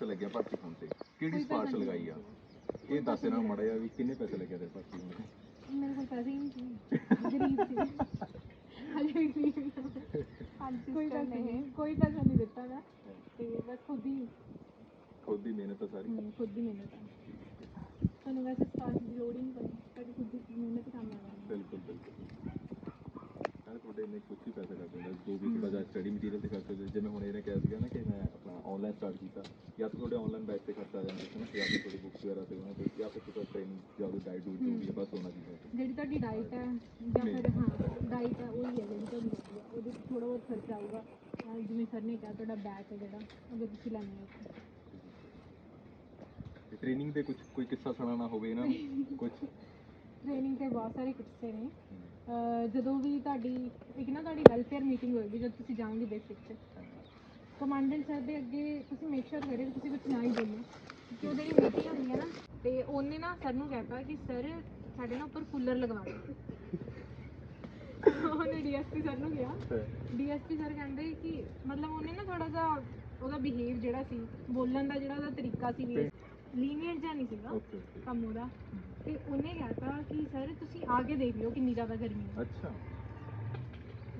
ਪੈਸੇ ਲੱਗਿਆ ਭਰਤੀ ਹੋਣ ਤੇ? ਕਿਹੜੀ ਸਪਾਰਸ਼ ਲਗਾਈ ਆ? ਇਹ ਦੱਸ ਇਹਨਾਂ ਨੂੰ ਮਾੜਾ ਜਿਹਾ ਵੀ ਕਿੰਨੇ ਪੈਸੇ ਲੱਗੇ ਤੇਰੇ ਭਰਤੀ ਹੋਣ ਤੇ? ਮੇਰੇ ਕੋਲ ਪੈਸੇ ਹੀ ਨਹੀਂ ਸੀ। ਗਰੀਬ ਸੀ। ਹਲੇ ਵੀ ਗਰੀਬ ਹਾਂ ਕੋਈ ਪੈਸਾ ਨਹੀਂ। ਕੋਈ ਪੈਸਾ ਨਹੀਂ ਦਿੱਤਾ ਮੈਂ ਤੇ ਬਸ ਖੁਦ ਹੀ ਖੁਦ ਦੀ ਮਿਹਨਤ ਆ ਸਾਰੀ? ਹਮ, ਖੁਦ ਦੀ ਮਿਹਨਤ ਹੈ ਤੁਹਾਨੂੰ ਵੈਸੇ ਸਟਾਰਟ ਦੀ ਲੋੜ ਹੀ ਨਹੀਂ ਪਈ ਤੁਹਾਡੀ ਖੁਦ ਦੀ ਮਿਹਨਤ ਹੀ ਕੰਮ ਆਉਣਾ ਬਿਲਕੁਲ ਬਿਲਕੁਲ ਯਾਰ ਤੁਹਾਡੇ ਇੰਨੇ ਕੁਝ ਹੀ ਪੈਸੇ ਕਰਦੇ ਨੇ ਜੋ ਵੀ ਤੁਹਾਡਾ ਸਟੱਡੀ ਮਟੀਰੀਅਲ ਤੇ ਖਰਚੇ ਹੁੰਦੇ ਜਿਵੇਂ ਹੁਣ ਇਹਨੇ ਕਿਹਾ ਸੀਗਾ ਨਾ ਕਿ ਮੈਂ ਆਪਣਾ ਆਨਲਾਈਨ ਸਟਾਰਟ ਕੀਤਾ। ਜਾਂ ਤਾਂ ਤੁਹਾਡੇ ਆਨਲਾਈਨ ਬੈਚ ਤੇ ਖਰਚਾ ਆ ਜਾਂਦਾ ਸੀ ਨਾ ਜਾਂ ਫਿਰ ਤੁਹਾਡੀ ਬੁੱਕਸ ਵਗੈਰਾ ਤੇ ਉਹਨਾਂ ਤੇ ਜਾਂ ਫਿਰ ਤੁਹਾਡਾ ਟ੍ਰੇਨਿੰਗ ਜਾਂ ਕੋਈ ਡਾਈਟ ਡੂਟ ਜੋ ਵੀ ਹੈ ਬਸ ਉਹਨਾਂ ਦੀ ਹੈ। ਜਿਹੜੀ ਤੁਹਾਡੀ ਡਾਈਟ ਹੈ ਜਾਂ ਫਿਰ ਹਾਂ ਡਾਈਟ ਹੈ ਉਹ ਹੀ ਹੈ ਜਿਹੜੀ ਲੱਗਦੀ ਹੈ। ਉਹਦੇ 'ਚ ਥੋੜਾ ਬਹੁਤ ਖਰਚਾ ਆਊਗਾ। ਜਿਵੇਂ ਸਰ ਨੇ ਕਿਹਾ ਤੁਹਾਡਾ ਬੈਕ ਹੈ ਜਿਹੜਾ ਅਗਰ ਤੁਸੀਂ ਲੈਣਾ ਹੈ। ਟ੍ਰੇਨਿੰਗ ਦੇ ਕੁਝ ਕੋਈ ਕਿੱਸਾ ਸੁਣਾਉਣਾ ਹੋਵੇ ਨੂੰ ਕੁਝ ਟ੍ਰੇਨਿੰਗ ਤੇ ਬਹੁਤ ਸਾਰੇ ਕਿੱਸੇ ਨੇ। ਅਹ ਜਦੋਂ ਵੀ ਤੁਹਾਡੀ ਇੱਕ ਨਾ ਤੁਹਾਡੀ ਵੈਲਫੇਅਰ ਮੀਟਿੰਗ ਹੋਏਗੀ ਜਦ ਤੁਸੀਂ ਜਾਓਗੇ ਬੇਸਿਕ 'ਚ ਕਮਾਂਡੈਂਟ ਸਰ ਦੇ ਅੱਗੇ ਤੁਸੀਂ ਮੇਕ ਸ਼ੋਰ ਕਰੇ ਕਿ ਤੁਸੀਂ ਕੁਝ ਨਾ ਹੀ ਬੋਲੋ ਕਿ ਉਹਦੀ ਜਿਹੜੀ ਮੀਟਿੰਗ ਹੁੰਦੀ ਹੈ ਨਾ ਤੇ ਉਹਨੇ ਨਾ ਸਰ ਨੂੰ ਕਹਿਤਾ ਕਿ ਸਰ ਸਾਡੇ ਨਾ ਉੱਪਰ ਕੂਲਰ ਲਗਵਾ ਦਿਓ। ਉਹਨੇ ਡੀਐਸਪੀ ਸਰ ਨੂੰ ਕਿਹਾ। ਡੀਐਸਪੀ ਸਰ ਕਹਿੰਦੇ ਕਿ ਮਤਲਬ ਉਹਨੇ ਨਾ ਥੋੜਾ ਜਿਹਾ ਉਹਦਾ ਬਿਹੇਵ ਜਿਹੜਾ ਸੀ ਬੋਲਣ ਦਾ ਜਿਹੜਾ ਉਹਦਾ ਤਰੀਕਾ ਸੀ ਲੀਨੀਅੰਟ ਜਿਹਾ ਨਹੀਂ ਸੀਗਾ ਕੰਮ ਉਹਦਾ। ਤੇ ਉਹਨੇ ਕਹਿਤਾ ਕਿ ਸਰ ਤੁਸੀਂ ਆ ਕੇ ਦੇਖ ਲਿਓ ਕਿੰਨੀ ਜ਼ਿਆਦਾ ਗਰਮੀ ਹੈ। ਅੱਛਾ।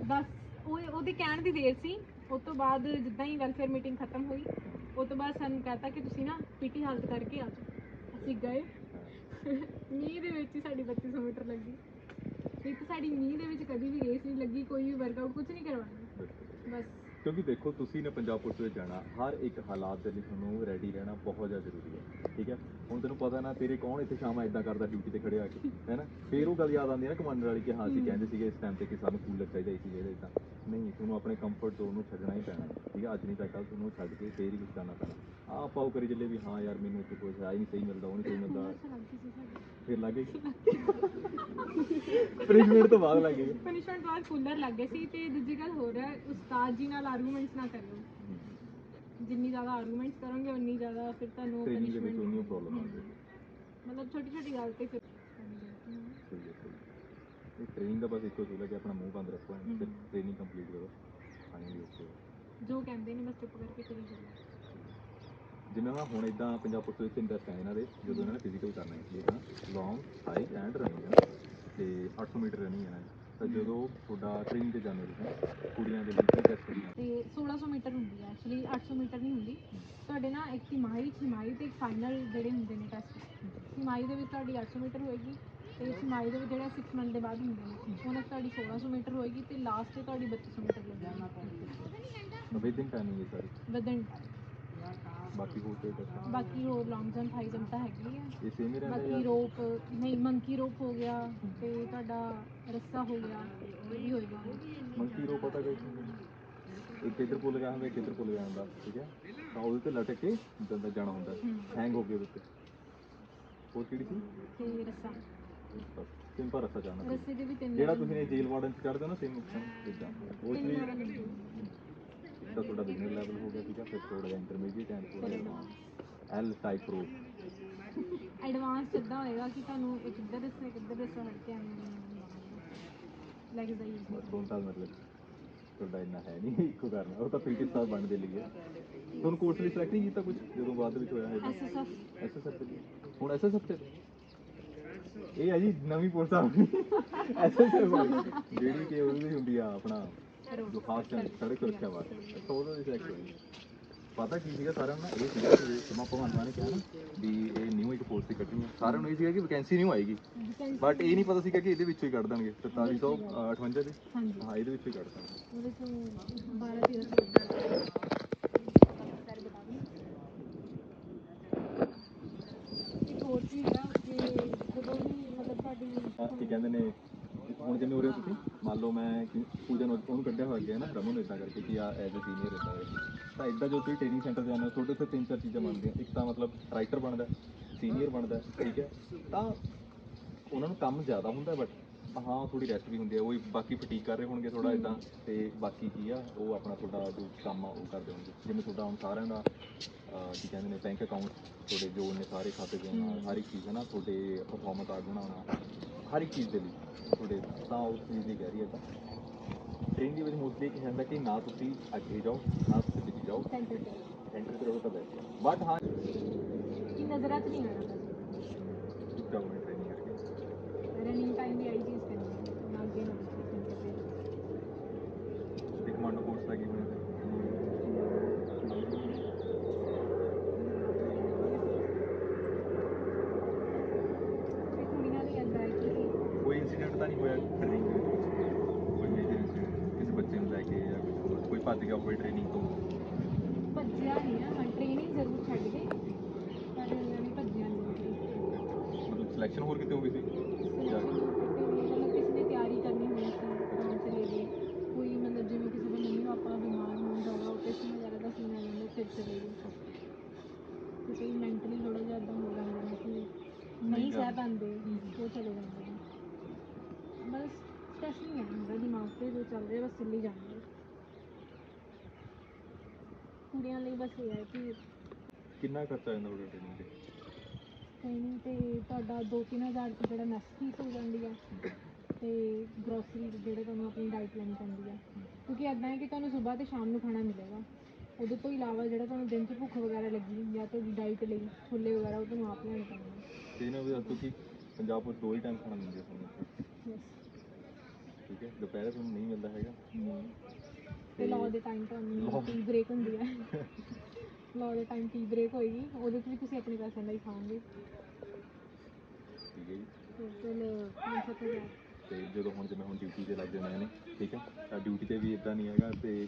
ਬਸ ਉਹ ਉਹਦੇ ਕਹਿਣ ਦੀ ਦੇਰ ਸੀ ਉਸ ਤੋਂ ਬਾਅਦ ਜਿੱਦਾਂ ਹੀ ਵੈਲਫੇਅਰ ਮੀਟਿੰਗ ਖਤਮ ਹੋਈ ਉਸ ਤੋਂ ਬਾਅਦ ਸਾਨੂੰ ਕਹਿਤਾ ਕਿ ਤੁਸੀਂ ਨਾ ਪੀਟੀ ਹਾਲਤ ਕਰਕੇ ਆ ਜਾਓ। ਅਸੀਂ ਗਏ। ਮੀਂਹ ਦੇ ਵਿੱਚ ਹੀ ਸਾਡੀ 3200 ਮੀਟਰ ਲੱਗੀ। ਇੱਕ ਸਾਡੀ ਮੀਂਹ ਦੇ ਵਿੱਚ ਕਦੀ ਵੀ ਰੇਸ ਨਹੀਂ ਲੱਗੀ ਕੋਈ ਵੀ ਵਰਕਆਊਟ ਕੁਝ ਨਹੀਂ ਕਰਵਾਇਆ ਬਸ। ਕਿਉਂਕਿ ਦੇਖੋ ਤੁਸੀਂ ਨੇ ਪੰਜਾਬ ਪੁਲਿਸ ਵਿੱਚ ਜਾਣਾ ਹਰ ਇੱਕ ਹਾਲਾਤ ਦੇ ਲਈ ਤੁਹਾਨੂੰ ਰੈਡੀ ਰਹਿਣਾ ਬਹੁਤ ਜ਼ਿਆਦਾ ਜ਼ਰੂਰੀ ਹੈ ਠੀਕ ਹੈ? ਹੁਣ ਤੈਨੂੰ ਪਤਾ ਨਾ ਤੇਰੇ ਕੌਣ ਇੱਥੇ ਸ਼ਾਮਾਂ ਇਦਾਂ ਕਰਦਾ ਡਿਊਟੀ ਤੇ ਖੜੇ ਆ ਕੇ ਹੈਨਾ ਫੇਰ ਉਹ ਗੱਲ ਯਾਦ ਆਉਂਦੀ ਹੈ ਨਾ ਕਮਾਂਡਰ ਵਾਲੀ ਕਿ ਹਾਂ ਅਸੀਂ। ਕਹਿੰਦੇ ਸੀਗੇ ਇਸ ਟਾਈਮ ਤੇ ਕਿ ਸਾਨੂੰ ਕੂਲਰ ਚਾਹੀਦਾ ਸੀ ਇਹਦੇ ਇਦਾਂ। ਨਹੀਂ ਤੁਹਾਨੂੰ ਆਪਣੇ ਕੰਫਰਟ ਜ਼ੋਨ ਨੂੰ ਛੱਡਣਾ ਹੀ ਪੈਣਾ ਹੈ, ਠੀਕ ਹੈ? ਅੱਜ ਨਹੀਂ ਤਾਂ ਕੱਲ ਤੁਹਾਨੂੰ ਛੱਡ ਕੇ ਫੇਰ ਹੀ ਕੁਝ ਕਰਨਾ ਪੈਣਾ। ਆ ਆਪਾਂ ਉਹ ਕਰੀ ਚੱਲੇ ਵੀ ਹਾਂ ਯਾਰ ਮੈਨੂੰ ਇੱਥੇ ਕੁਝ ਹੈ ਹੀ ਨਹੀਂ ਸਹੀ ਮਿਲਦਾ ਉਹ ਨਹੀਂ ਸਹੀ ਮਿਲਦਾ। ਫਿਰ ਲੱਗੇ ਪ੍ਰਿੰਟਮੈਂਟ ਤੋਂ ਬਾਅਦ ਲੱਗੇ ਪਨਿਸ਼ਮੈਂਟ ਬਾਅਦ ਕੂਲਰ ਲੱਗ ਸੀ ਤੇ ਦੂਜੀ ਗੱਲ ਹੋਰ ਹੈ ਉਸਤਾਦ ਜੀ ਨਾਲ ਆਰਗੂਮੈਂਟਸ ਨਾ ਕਰਿਓ ਜਿੰਨੀ ਜ਼ਿਆਦਾ ਆਰਗੂਮੈਂਟਸ ਕਰੋਗੇ ਉਨੀ ਜ਼ਿਆਦਾ ਫਿਰ ਤੁਹਾਨੂੰ ਟ੍ਰੇਨਿੰਗ ਦੇ ਵਿੱਚ punishment ਉਹਨੂੰ ਪ੍ਰੋਬਲਮ ਆਉਂਦੀ ਹੈ ਮਤਲਬ ਛੋਟੀ ਛੋਟੀ ਗੱਲ ਤੇ ਫਿਰ ਹੈ ਟ੍ਰੇਨਿੰਗ ਦਾ ਬਸ ਇੱਕੋ ਚੀਜ਼ ਹੈ ਕਿ ਆਪਣਾ ਮੂੰਹ ਬੰਦ ਰੱਖੋ ਤੇ ਹਮ। ਟ੍ਰੇਨਿੰਗ ਕੰਪਲੀਟ ਕਰੋ ਫਾਈਨਲੀ ਓਕੇ ਜੋ ਕਹਿੰਦੇ ਨੇ ਬਸ ਚੁੱਪ ਕਰਕੇ ਕਰੀ ਜਾਓ। ਜਿਵੇਂ ਨਾ ਹੁਣ ਇਦਾਂ ਪੰਜਾਬ ਪੁਲਿਸ ਵਿੱਚ ਇੰਟਰਸਟ ਹੈ ਇਹਨਾਂ ਦੇ ਜਦੋਂ ਇਹਨਾਂ ਨੇ ਫਿਜ਼ੀਕਲ ਕਰਨਾ ਹੈ ਠੀਕ ਹੈ ਨਾ ਲੌਂਗ ਹਾਈਟ ਐਂਡ ਰਨਿੰਗ ਹੈ ਤੇ 800 ਮੀਟਰ ਰਨਿੰਗ ਹੈ ਨਾ ਤਾਂ ਜਦੋਂ ਤੁਹਾਡਾ ਟ੍ਰੇਨਿੰਗ ਤੇ ਜਾਂਦੇ ਤੁਸੀਂ ਕੁੜੀਆਂ ਦੇ ਲਈ ਕੀ ਟੈਸਟ ਹੁੰਦੀਆਂ ਤੇ 1600 ਮੀਟਰ ਹੁੰਦੀ ਹੈ ਐਕਚੁਅਲੀ 800 ਮੀਟਰ ਨਹੀਂ ਹੁੰਦੀ। ਤੁਹਾਡੇ ਨਾ ਇੱਕ ਤਿਮਾਹੀ ਛਿਮਾਹੀ ਤੇ ਇੱਕ ਫਾਈਨਲ ਜਿਹੜੇ ਹੁੰਦੇ ਨੇ ਟੈਸਟ ਛਿਮਾਹੀ ਦੇ ਵਿੱਚ ਤੁਹਾਡੀ 800 ਮੀਟਰ ਹੋਏਗੀ ਤੇ ਛਿਮਾਹੀ ਦੇ ਵਿੱਚ ਜਿਹੜਾ 6 ਮੰਥ ਦੇ ਬਾਅਦ ਹੁੰਦੇ ਨੇ ਉਹਨਾਂ ਤੁਹਾਡੀ 1600 ਮੀਟਰ ਹੋਏਗੀ ਤੇ ਲਾਸਟ ਤੇ ਤੁਹਾਡੀ 3200 ਮੀਟਰ ਲੱਗੇਗੀ ਵਿਦਿਨ ਟਾਈਮਿੰਗ ਹੈ ਸਾਰੀ। ਵਿਦਨ ਬਾਕੀ ਹੋਰ ਕੋਈ ਟੈਸਟ ਬਾਕੀ ਹੋਰ ਲੌਂਗ ਜੰਪ ਹਾਈ ਜੰਪ ਤਾਂ ਹੈਗੀ ਹੈ ਇਹ ਸੇਮ ਹੀ ਰਹਿੰਦਾ ਬਾਕੀ ਜਾਂ ਰੋਪ ਨਹੀਂ ਮੰਕੀ ਰੋਪ ਹੋ ਗਿਆ ਤੇ ਤੁਹਾਡਾ ਰੱਸਾ ਹੋ ਗਿਆ ਇਹ ਵੀ ਹੋਏਗਾ ਮੰਕੀ ਰੋ ਪਤਾ ਕਿ ਇੱਕ ਇੱਧਰ ਪੁੱਲ ਗਿਆ ਹੁੰਦਾ ਇੱਕ ਇੱਧਰ ਪੁੱਲ ਗਿਆ ਹੁੰਦਾ ਠੀਕ ਹੈ? ਤਾਂ ਉਹਦੇ ਤੇ ਲਟਕ ਕੇ ਦੰਦਾ ਜਾਣਾ ਹੁੰਦਾ। ਹੈਂਗ ਹੋ ਕੇ ਉਹਦੇ ਉੱਤੇ ਉਹ ਕਿਹੜੀ ਸੀ? ਤੇ ਰੱਸਾ। ਸਿੰਪਲ ਰਸਾ ਜਾਣਾ। ਰੱਸੇ ਦੇ ਵੀ ਤਿੰਨ ਜਿਹੜਾ ਤੁਸੀਂ ਇਹ ਜੇਲ ਵਾਰਡਨ ਚ ਚੜਦੇ ਹੋ ਨਾ ਸੇਮ ਇਦਾਂ ਉਹ ਤਿੰਨ ਵੀ level ਹੁੰਦੇ ਨੇ। ਇੱਕ ਤਾਂ ਤੁਹਾਡਾ ਬਿਗਨਰ ਲੈਵਲ ਹੋ ਗਿਆ ਠੀਕ ਹੈ ਫਿਰ ਥੋੜਾ ਜਿਹਾ ਇੰਟਰਮੀਡੀਏਟ ਐਂਡ ਥੋੜਾ ਐਲ ਟਾਈਪ ਪ੍ਰੋ ਐਡਵਾਂਸ ਸਿੱਧਾ ਹੋਏਗਾ ਕਿ ਤੁਹਾਨੂੰ ਰੱਸਾ ਇੱਕ ਇੱਧਰ ਰੱਸਾ ਹਟ ਕੇ ਲੱਗ ਜਾਈ ਹੁਣ ਤਾਂ ਮਤਲਬ ਤੁਹਾਡਾ ਇੰਨਾ ਹੈ ਨਹੀਂ ਇੱਕੋ ਕਰਨਾ। ਉਹ ਤਾਂ ਪੀਟੀ ਸਾਹਿਬ ਬਣਦੇ ਲਈ ਹੈ। ਤੁਹਾਨੂੰ ਕੋਰਸ ਲਈ ਸਿਲੈਕਟ ਨਹੀਂ ਕੀਤਾ ਕੁਝ ਜਦੋਂ ਬਾਅਦ ਦੇ ਵਿੱਚ ਹੋਇਆ ਹੈ ਐਸਐਸਐਫ ਐਸਐਸਐਫ ਹੁਣ ਐਸਐਸਐਫ ਤੇ? ਇਹ ਹੈ ਜੀ ਨਵੀਂ ਪੁਲਿਸ ਆ ਐਸਐਸਐਫ ਜਿਹੜੀ ਕਿ ਉਹਦੀ ਵੀ ਹੁੰਦੀ ਆ ਆਪਣਾ ਜੋ ਖਾਸ ਕਰ ਸੜਕ ਸੁਰੱਖਿਆ ਵਾਸਤੇ ਤਾਂ ਉਹਦਾ ਵੀ ਸਿਲੈਕਟ ਹੋਈ ਪਤਾ ਕੀ ਸੀਗਾ ਸਾਰਿਆਂ ਨੂੰ ਨਾ ਇਹ ਸੀਗਾ ਕਿ ਸਮਾਂ ਭਗਵਾਨ ਨੇ ਕਿਹਾ ਨਾ ਵੀ ਇਹ ਨਿਊ ਇੱਕ ਪੋਸਟ ਕੱਢਣੀ ਹੈ ਸਾਰਿਆਂ ਨੂੰ ਇਹ ਸੀਗਾ ਕਿ ਵੈਕੈਂਸੀ ਨਹੀਂ ਆਏਗੀ ਬਟ ਇਹ ਨਹੀਂ ਪਤਾ ਸੀਗਾ ਕਿ ਇਹਦੇ ਵਿੱਚੋਂ ਹੀ ਕੱਢ ਦੇਣਗੇ 4358 ਦੇ ਹਾਂਜੀ ਹਾਂ ਇਹਦੇ ਵਿੱਚੋਂ ਹੀ ਕੱਢ ਦੇਣਗੇ ਉਹਦੇ ਤੋਂ 12 13 ਸੌ ਸਾਰੇ ਬਤਾ ਦਿਓ ਇੱਕ ਹੋਰ ਚੀਜ਼ ਆ ਕਿ ਜਦੋਂ ਵੀ ਮਤਲਬ ਤੁਹਾਡੀ ਹਾਂ, ਕੀ ਕਹਿੰਦੇ ਨੇ ਹੁਣ ਜਿਵੇਂ ਉਰੇ ਤੁਸੀਂ ਮੰਨ ਲਓ ਮੈਂ ਕਿ ਪੂਜਾ ਨੂੰ ਉਹਨੂੰ ਕੱਢਿਆ ਹੋਇਆ ਨਾ, ਰਮਨ ਨੂੰ ਇਦਾਂ ਕਰਕੇ ਕਿ ਆ ਐਜ਼ ਅ ਸੀਨੀਅਰ ਇਦਾਂ ਤਾਂ ਇਦਾਂ ਜੋ ਤੁਸੀਂ ਟ੍ਰੇਨਿੰਗ ਸੈਂਟਰ ਜਾਂਦੇ ਹੋ, ਤੁਹਾਡੇ ਉੱਤੇ ਤਿੰਨ ਚਾਰ ਚੀਜ਼ਾਂ ਬਣਦੀਆਂ। ਇੱਕ ਤਾਂ ਮਤਲਬ ਰਾਈਟਰ ਬਣਦਾ ਸੀਨੀਅਰ ਬਣਦਾ ਠੀਕ ਹੈ। ਤਾਂ ਉਹਨਾਂ ਨੂੰ ਕੰਮ ਜ਼ਿਆਦਾ ਹੁੰਦਾ ਬਟ ਹਾਂ ਥੋੜੀ ਰੈਸਟ ਵੀ ਹੁੰਦੀ ਹੈ। ਉਹ ਬਾਕੀ ਫਟੀਕ ਕਰ ਰਹੇ ਹੋਣਗੇ ਥੋੜਾ ਇਦਾਂ ਤੇ ਬਾਕੀ ਕੀ ਆ, ਉਹ ਆਪਣਾ ਤੁਹਾਡਾ ਜੋ ਕੰਮ ਆ, ਉਹ ਕਰਦੇ ਹੋਣਗੇ। ਜਿਵੇਂ ਤੁਹਾਡਾ ਹੁਣ ਸਾਰਿਆਂ ਦਾ ਕੀ ਕਹਿੰਦੇ ਨੇ ਬੈਂਕ ਅਕਾਊਂਟ ਤੁਹਾਡੇ ਜੋ ਨੇ ਸਾਰੇ ਖਾਤੇ ਦੇ ਨਾਲ ਹਰ ਇੱਕ ਚੀਜ਼ ਹੈ ਨਾ, ਤੁਹਾਡੇ ਪਰਫਾਰਮੈਂਸ ਕਾਰਡ ਬਣਾਉਣਾ ਹਰ ਇੱਕ ਚੀਜ਼ ਦੇ ਲਈ, ਤੁਹਾਡੇ ਤਾਂ ਉਸ ਚੀਜ਼ ਦੀ ਕਹਿ ਰਹੀ ਹੈ ਤਾਂ। ਟ੍ਰੇਨ ਦੇ ਵਿੱਚ ਮੋਸਟਲੀ ਕੀ ਹੁੰਦਾ ਕਿ ਨਾ ਤੁਸੀਂ ਅੱਗੇ ਜਾਓ ਨਾ ਤੁਸੀਂ ਪਿੱਛੇ ਜਾਓ। ਸੈਂਟਰ ਤੇ। ਐਂਟਰੀ ਤੇ ਰਹੋ ਤਾਂ ਬੈਠ ਬਟ ਹਾਂ। ਕਿ ਨਜ਼ਰਾਂ 'ਚ ਨਹੀਂ ਆਣਾ ਬਸ ਇੱਕ ਗਵਰਨਮੈਂਟ ਟ੍ਰੇਨਿੰਗ ਕਰਕੇ ਰਨਿੰਗ ਟਾਈਮ ਵੀ ਆਈ ਚੀਜ਼ ਕਰਨੀ ਹੈ ਨਾ ਅੱਗੇ ਨਾ ਪਿੱਛੇ ਤੇ ਕਮਾਂਡੋ ਕੋਰਸ ਦਾ ਕੀ ਹੋਇਆ ਫਿਰ? ਤੇ ਕੁੜੀਆਂ ਲਈ ਏਦਾਂ ਹੈ ਕਿ ਕੋਈ ਇਨਸੀਡੈਂਟ ਤਾਂ ਨਹੀਂ ਹੋਇਆ ਟ੍ਰੇਨਿੰਗ ਦੇ ਵਿੱਚ ਕੋਈ ਮੇਜਰ ਇਨਸੀਡੈਂਟ ਕਿਸੇ ਬੱਚੇ ਨੂੰ ਲੈ ਕੇ ਜਾਂ ਕੁਝ ਹੋਰ ਕੋਈ ਭੱਜ ਗਿਆ ਹੋਵੇ ਟ੍ਰੇਨਿੰਗ ਤੋਂ। ਭੱਜਿਆ ਨਹੀਂ ਹੈ ਹਾਂ ਟ੍ਰੇਨਿੰਗ ਜ਼ਰੂਰ ਛੱਡ ਗਏ ਪਰ ਐਵੇਂ ਭੱਜਿਆ ਨਹੀਂ ਹੈ ਮਤਲਬ ਸਿਲੈਕਸ਼ਨ ਹੋਰ ਕਿਤੇ ਹੋ ਗਈ ਸੀ? ਜਾਂ ਮਤਲਬ ਕਿਸੇ ਨੇ ਤਿਆਰੀ ਕਰਨੀ ਹੋਈ ਸੀ ਤਾਂ ਚਲੇ ਗਏ ਕੋਈ ਮਤਲਬ ਜਿਵੇਂ ਕਿਸੇ ਦੇ ਮੰਮੀ ਪਾਪਾ ਬਿਮਾਰ ਹੋਣ ਜ਼ਿਆਦਾ ਆਪਰੇਸ਼ਨ ਵਗੈਰਾ ਦਾ ਸੀਨ ਆ ਜਾਂਦਾ ਫਿਰ ਚਲੇ ਗਏ ਤੇ ਕਈ ਮੈਂਟਲੀ ਥੋੜਾ ਜਿਹਾ ਇੱਦਾਂ ਹੋ ਜਾਂਦੇ ਨੇ ਕਿ ਨਹੀਂ ਸਹਿ ਪਾਉਂਦੇ ਉਹ ਚਲੇ ਜਾਂਦੇ ਨੇ। ਬਸ ਸਟ੍ਰੈਸ ਨਹੀਂ ਹੈ ਹੁੰਦਾ ਦਿਮਾਗ ਤੇ ਜੋ ਚੱਲ ਰਿਹਾ ਬਸ ਚੱਲੀ ਜਾਂਦਾ ਹੈ। ਕੁੜੀਆਂ ਲਈ ਬਸ ਇਹ ਹੈ ਕਿ ਕਿੰਨਾ ਖਰਚਾ ਆ ਜਾਂਦਾ ਉਹਦੇ ਟ੍ਰੇਨਿੰਗ ਤੇ? ਟ੍ਰੇਨਿੰਗ ਤੇ ਤੁਹਾਡਾ 2-3000 ਰੁਪਏ ਜਿਹੜਾ ਮੈਸ ਫੀਸ ਹੋ ਜਾਂਦੀ ਹੈ ਤੇ ਗਰੋਸਰੀ ਜਿਹੜੇ ਤੁਹਾਨੂੰ ਆਪਣੀ ਡਾਈਟ ਲੈਣੀ ਪੈਂਦੀ ਹੈ ਕਿਉਂਕਿ ਇਦਾਂ ਹੈ ਕਿ ਤੁਹਾਨੂੰ ਸਵੇਰ ਤੇ ਸ਼ਾਮ ਨੂੰ ਖਾਣਾ ਮਿਲੇਗਾ। ਉਹਦੇ ਤੋਂ ਇਲਾਵਾ ਜਿਹੜਾ ਤੁਹਾਨੂੰ ਦਿਨ 'ਚ ਭੁੱਖ ਵਗੈਰਾ ਲੱਗੀ ਜਾਂ ਤੁਹਾਡੀ ਡਾਈਟ ਲਈ ਛੋਲੇ ਵਗੈਰਾ ਉਹ ਤੁਹਾਨੂੰ ਆਪ ਲੈਣੇ ਪੈਣਗੇ ਤੇ ਇਹਨਾਂ ਦੇ ਕਿਉਂਕਿ ਪੰਜਾਬ ਵਿੱਚ ਦੋ ਹੀ ਟਾਈਮ ਖਾਣਾ ਸਾਨੂੰ ਇੱਥੇ, ਯੈਸ ਠੀਕ ਹੈ ਦੁਪਹਿਰੇ ਤੁਹਾਨੂੰ ਨਹੀਂ ਮਿਲਦਾ ਹੈਗਾ? ਤੇ ਲਾਅ ਦੇ ਟਾਈਮ ਤੁਹਾਨੂੰ ਟੀ ਬ੍ਰੇਕ ਹੁੰਦੀ ਹੈ। ਲਾਅ ਦੇ ਟਾਈਮ ਟੀ ਬ੍ਰੇਕ ਹੋਏਗੀ ਉਹਦੇ 'ਚ ਵੀ ਤੁਸੀਂ ਆਪਣੇ ਪੈਸੇ ਨਾਲ ਹੀ ਖਾਓਗੇ। ਠੀਕ ਹੈ ਜੀ। ਤੇ ਫਿਰ 5-7000 ਤੇ ਜਦੋਂ ਹੁਣ ਜਿਵੇਂ ਹੁਣ ਡਿਊਟੀ ਤੇ ਲੱਗ ਜਾਂਦੇ ਨੇ ਠੀਕ ਹੈ? ਤਾਂ ਡਿਊਟੀ ਤੇ ਵੀ ਇਦਾਂ ਨਹੀਂ ਹੈਗਾ ਤੇ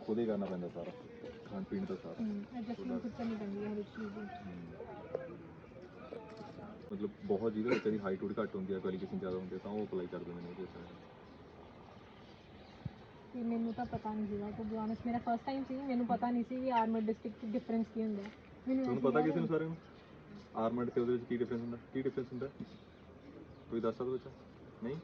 ਖੁਦੇ ਕਰਨਾ ਪੈਂਦਾ ਸਾਰਾ ਖਾਣ ਪੀਣ ਦਾ ਸਾਰਾ। ਐਡਜਸਟਮੈਂਟ ਕਰਨੀ ਪੈਂਦੀ ਹੈ ਹਰ ਇੱਕ ਚੀਜ਼ ਦੀ। ਮਤਲਬ ਬਹੁਤ ਜਿਹਦੇ ਦੀ ਹਾਈਟ ਥੋੜੀ ਘੱਟ ਹੁੰਦੀ ਹੈ ਕੁਆਲੀਫਿਕੇਸ਼ਨ ਜ਼ਿਆਦਾ ਹੁੰਦੀ ਹੈ ਤਾਂ ਉਹ ਅਪਲਾਈ ਕਰ ਦਿੰਦੇ ਨੇ ਉਹਦੇ ਉੱਤੇ ਤੇ ਮੈਨੂੰ ਤਾਂ ਪਤਾ ਨਹੀਂ ਸੀਗਾ ਟੂ ਬੀ ਆਨੈਸਟ ਮੇਰਾ ਫਸਟ ਟਾਈਮ ਸੀ ਮੈਨੂੰ ਪਤਾ ਨਹੀਂ ਸੀ ਕਿ ਆਰਮਡ ਡਿਸਟ੍ਰਿਕਟ ਡਿਫਰੈਂਸ ਕੀ ਹੁੰਦਾ। ਹੈ। ਮੈਨੂੰ ਤੁਹਾਨੂੰ ਪਤਾ ਕਿਸੇ ਨੂੰ ਸਾਰਿਆਂ ਨੂੰ? ਆਰਮਡ ਤੇ ਉਹਦੇ ਵਿੱਚ ਕੀ ਡਿਫਰੈਂਸ ਹੁੰਦਾ? ਕੀ ਡਿਫਰੈਂਸ ਹੁੰਦਾ? ਕੋਈ ਦੱਸ ਸਕਦਾ ਬੱਚਾ? ਨਹੀਂ?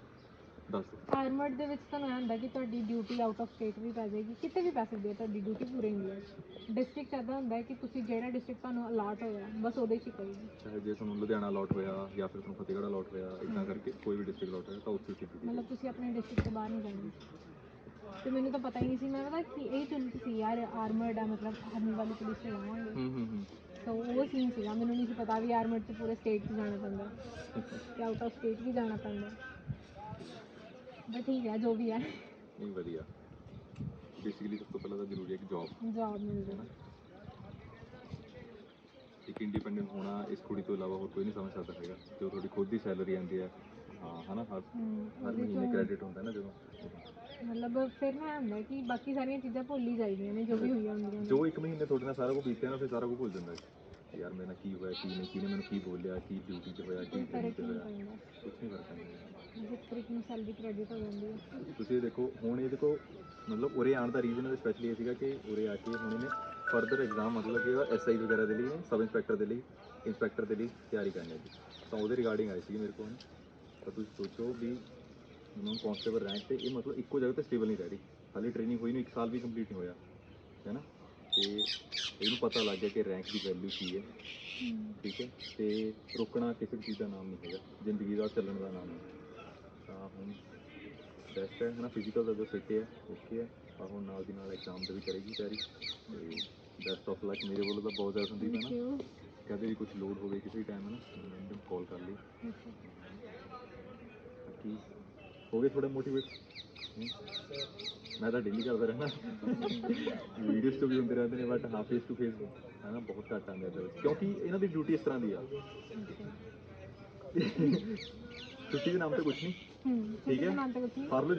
ਦੱਸ ਆਰਮਡ ਦੇ ਵਿੱਚ ਤੁਹਾਨੂੰ ਇਹ ਹੁੰਦਾ ਕਿ ਤੁਹਾਡੀ ਡਿਊਟੀ ਆਊਟ ਆਫ ਸਟੇਟ ਵੀ ਪੈ ਜਾਏਗੀ। ਕਿਤੇ ਵੀ ਪੈ ਸਕਦੀ ਹੈ ਤੁਹਾਡੀ ਡਿਊਟੀ ਪੂਰੇ ਇੰਡੀਆ 'ਚ ਡਿਸਟ੍ਰਿਕਟ ਇੱਦਾਂ ਹੁੰਦਾ ਹੈ ਕਿ ਤੁਸੀਂ ਜਿਹੜਾ ਡਿਸਟ੍ਰਿਕਟ ਤੁਹਾਨੂੰ ਅਲਾਟ ਹੋਇਆ ਬਸ ਉਹਦੇ 'ਚ ਹੀ ਪਏਗੀ ਚਾਹੇ ਜੇ ਤੁਹਾਨੂੰ ਲੁਧਿਆਣਾ ਅਲਾਟ ਹੋਇਆ ਜਾਂ ਫਿਰ ਤੁਹਾਨੂੰ ਫਤਿਹਗੜ੍ਹ ਅਲਾਟ ਹੋਇਆ ਇਦਾਂ ਕਰਕੇ ਕੋਈ ਵੀ ਡਿਸਟ੍ਰਿਕਟ ਅਲਾਟ ਹੋਇਆ ਤਾਂ ਉੱਥੇ ਦੀ ਮਤਲਬ ਤੁਸੀਂ ਆਪਣੇ ਡਿਸਟ੍ਰਿਕਟ ਤੋਂ ਬਾਹਰ ਨਹੀਂ ਜਾਣਾ ਤੇ ਮੈਨੂੰ ਤਾਂ ਪਤਾ ਹੀ ਨਹੀਂ ਸੀ। ਮੈਂ ਪਤਾ ਕਿ ਇਹ ਚੁਣ ਸੀ ਯਾਰ ਆਰਮਡ ਆ ਮਤਲਬ ਆਰਮੀ ਵਾਲੀ ਪੁਲਿਸ ਚ ਜਾਵਾਂਗੇ ਹੂੰ ਹੂੰ ਹੂੰ। ਸੋ ਉਹ ਸੀਨ ਸੀਗਾ। ਮੈਨੂੰ ਨਹੀਂ ਸੀ ਪਤਾ ਵੀ ਆਰਮਡ ਚ ਪੂਰੇ ਸਟੇਟ 'ਚ ਜਾਣਾ ਪੈਂਦਾ। ਤੇ ਆਊਟ ਆਫ ਸਟੇਟ ਵੀ ਜਾਣਾ ਪੈਂਦਾ। ਬਟ ਠੀਕ ਹੈ ਜੋ ਵੀ ਹੈ। ਨਹੀਂ ਵਧੀਆ। ਬੇਸਿਕਲੀ ਸਭ ਤੋਂ ਪਹਿਲਾਂ ਤਾਂ ਜ਼ਰੂਰੀ ਹੈ ਕਿ ਜੌਬ ਜੌਬ ਮਿਲ ਜਾਏ ਇੱਕ ਇੰਡੀਪੈਂਡੈਂਟ ਹੋਣਾ ਇਸ ਕੁੜੀ ਤੋਂ ਇਲਾਵਾ ਹੋਰ ਕੋਈ ਨਹੀਂ ਸਮਝ ਸਕਦਾ ਹੈਗਾ। ਜੋ ਤੁਹਾਡੀ ਖੁਦ ਦੀ ਸੈਲਰੀ ਆਉਂਦੀ ਹੈ। ਹਾਂ ਹਨਾ? ਹਰ ਹਰ ਮਹੀਨੇ ਕ੍ਰੈਡਿਟ ਹੁੰਦਾ ਨਾ ਜਦੋਂ। ਮਤਲਬ ਫਿਰ ਮੈਂ ਹੁੰਦਾ ਕਿ ਬਾਕੀ ਸਾਰੀਆਂ ਚੀਜ਼ਾਂ ਭੁੱਲ ਹੀ ਜਾਈਦੀਆਂ ਨੇ ਜੋ ਵੀ ਹੋਈਆਂ ਹੁੰਦੀਆਂ ਨੇ। ਜੋ ਇੱਕ ਮਹੀਨੇ ਤੁਹਾਡੇ ਨਾਲ ਸਾਰਾ ਕੁਝ ਬੀਤਿਆ ਨਾ ਫਿਰ ਸਾਰਾ ਕੁਝ ਭੁੱਲ ਜਾਂਦਾ ਹੈ ਯਾਰ ਮੇਰੇ ਨਾਲ ਕੀ ਹੋਇਆ ਕੀ ਨਹੀਂ ਕਿਹਨੇ ਮੈਨੂੰ ਕੀ ਬੋਲਿਆ ਕੀ ਡਿਊਟੀ 'ਚ ਹੋਇਆ ਕੋਈ ਕੀ ਟ੍ਰੇਨਿੰਗ ਫ਼ਰਕ 'ਚ ਨਹੀਂ ਹੋਇਆ। ਪੈਂਦਾ। ਕੁਝ ਨਹੀਂ ਫ਼ਰਕ ਪੈਂਦਾ। ਜਿਸ ਤਰੀਕੇ ਨਾਲ ਸੈਲਰੀ ਕ੍ਰੈਡਿਟ ਹੋ ਜਾਂਦੀ ਹੈ। ਤੁਸੀਂ ਇਹ ਦੇਖੋ ਹੁਣ ਇਹ ਦੇਖੋ ਮਤਲਬ ਉਰੇ ਆਉਣ ਦਾ ਰੀਜ਼ਨ ਸਪੈਸ਼ਲੀ ਇਹ ਸੀਗਾ ਕਿ ਉਰੇ ਆ ਕੇ ਹੁਣ ਇਹਨੇ ਫਰਦਰ ਐਗਜ਼ਾਮ ਮਤਲਬ ਕਿ ਐਸਆਈ ਵਗੈਰਾ ਦੇ ਲਈ ਸਬ ਇੰਸਪੈਕਟਰ ਦੇ ਲਈ ਇੰਸਪੈਕਟਰ ਦੇ ਲਈ ਤਿਆਰੀ ਕਰਨੀ ਸੀ ਤਾਂ ਉਹਦੇ ਰਿਗਾਰਡਿੰਗ ਆਈ ਸੀ ਮੇਰੇ ਕੋਲ। ਤਾਂ ਤੁਸੀਂ ਸੋਚੋ ਵੀ ਨੌਨ ਕਨਸਟੇਬਲ ਰੈਂਕ ਤੇ ਇਹ ਮਤਲਬ ਇੱਕੋ ਜਗ੍ਹਾ ਤੇ ਸਟੇਬਲ ਨਹੀਂ ਰਹਿ ਰਹੀ। ਹਾਲੇ ਟ੍ਰੇਨਿੰਗ ਹੋਈ ਨੂੰ 1 ਸਾਲ ਵੀ ਕੰਪਲੀਟ ਨਹੀਂ ਹੋਇਆ ਹੈ ਨਾ? ਤੇ ਇਹਨੂੰ ਪਤਾ ਲੱਗ ਗਿਆ ਕਿ ਰੈਂਕ ਦੀ ਵੈਲਿਊ ਕੀ ਹੈ। ਠੀਕ ਹੈ? ਤੇ ਰੁਕਣਾ ਕਿਸੇ ਵੀ ਚੀਜ਼ ਦਾ ਨਾਮ ਨਹੀਂ ਹੈਗਾ ਜ਼ਿੰਦਗੀ ਦਾ ਚੱਲਣ ਦਾ ਨਾਮ ਹੈ ਤਾਂ ਹੁਣ ਬੈਸਟ ਹੈ ਹਨਾ ਫਿਜ਼ੀਕਲ ਦਾ ਜੋ ਫਿੱਟ ਹੈ ਓਕੇ ਹੈ। ਤਾਂ ਹੁਣ ਨਾਲ ਦੀ ਨਾਲ ਐਗਜ਼ਾਮ ਦੇ ਵੀ ਕਰੇਗੀ ਤਿਆਰੀ। ਤੇ ਬੈਸਟ ਆਫ ਲੱਕ ਮੇਰੇ ਵੱਲੋਂ ਤਾਂ ਬਹੁਤ ਜ਼ਿਆਦਾ ਸੰਦੀਪ ਹੈ ਨਾ. ਕਦੇ ਵੀ ਕੁਝ ਲੋਡ ਹੋਵੇ ਕਿਸੇ ਵੀ ਟਾਈਮ ਹੈ ਨਾ? ਮੈਨੂੰ ਕਾਲ ਕਰ ਲਈ. ਬਾਕੀ ਹੋ ਗਏ ਥੋੜੇ ਮੋਟੀਵੇਟ ਮੈਂ ਤਾਂ ਡੇਲੀ ਕਰਦਾ ਰਹਿਣਾ ਵੀਡੀਓਜ਼ ਤੋਂ ਵੀ ਹੁੰਦੇ ਰਹਿੰਦੇ ਨੇ ਬਟ ਹਾਂ ਫੇਸ ਟੂ ਫੇਸ ਹੈ। ਨਾ ਬਹੁਤ ਘੱਟ ਆਉਂਦੇ ਵਿੱਚ। ਕਿਉਂਕਿ ਇਹਨਾਂ ਦੀ ਡਿਊਟੀ ਇਸ ਤਰ੍ਹਾਂ ਦੀ ਆ. ਛੁੱਟੀ ਦੇ ਨਾਮ ਤੇ ਕੁਝ ਨਹੀਂ। ਠੀਕ ਹੈ। ਨਾਮ ਤੇ ਕੁਛ ਨਹੀਂ। ਫੜ ਲਓ